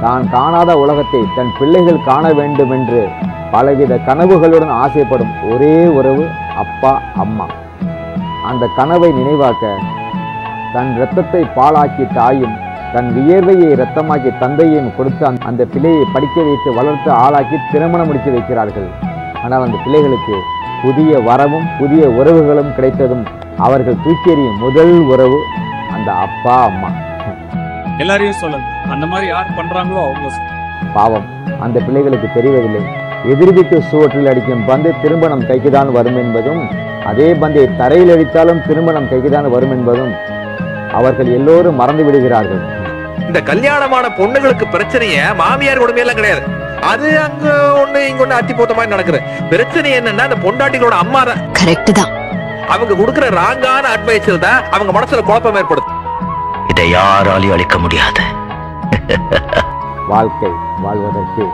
தான் காணாத உலகத்தை தன் பிள்ளைகள் காண வேண்டும் என்று பலவித கனவுகளுடன் ஆசைப்படும் ஒரே உறவு அப்பா அம்மா. அந்த கனவை நினைவாக்க தன் இரத்தத்தை பாலாக்கி தாயும் தன் வியர்வையை இரத்தமாக்கி தந்தையும் கொடுத்து அந்த- அந்த பிள்ளையை படிக்க வைத்து வளர்த்து ஆளாக்கி திருமணம் முடித்து வைக்கிறார்கள். ஆனால் அந்த பிள்ளைகளுக்கு புதிய வரவும் புதிய உறவுகளும் கிடைத்ததும் அவர்கள் தூக்கி எறியும் முதல் உறவு அந்த அப்பா அம்மா. எல்லாரையும் சொல்லுங்க. அந்த மாதிரி யார் பண்றாங்களோ அவங்க. பாவம். அந்த பிள்ளைகளுக்கு தெரிவதில்லை. எதிர்விட்டு சுவற்றில் அடிக்கும் பந்து திரும்ப நம் கைக்குதான் வரும் என்பதும் அதே பந்தை தரையில் அடித்தாலும் திரும்ப நம் கைக்குதான் வரும் என்பதும் அவர்கள் எல்லோரும் மறந்து விடுகிறார்கள். இந்த கல்யாணமான பொண்ணுங்களுக்கு பிரச்சனைய மாமியார் கொடுமை எல்லாம் கிடையாது. அது அங்க ஒண்ணு இங்க ஒண்ணு அத்தி போத்த மாதிரி நடக்குது. பிரச்சனை என்னன்னா அந்த பொண்டாட்டிகளோட அம்மா தான். கரெக்ட் தான். அவங்க கொடுக்குற ராங்கான அட்வைஸ் தான் அவங்க மனசுல குழப்பம் ஏற்படுது. இதை யாராலையும் அழிக்க முடியாது. வாழ்க்கை வாழ்வதற்கு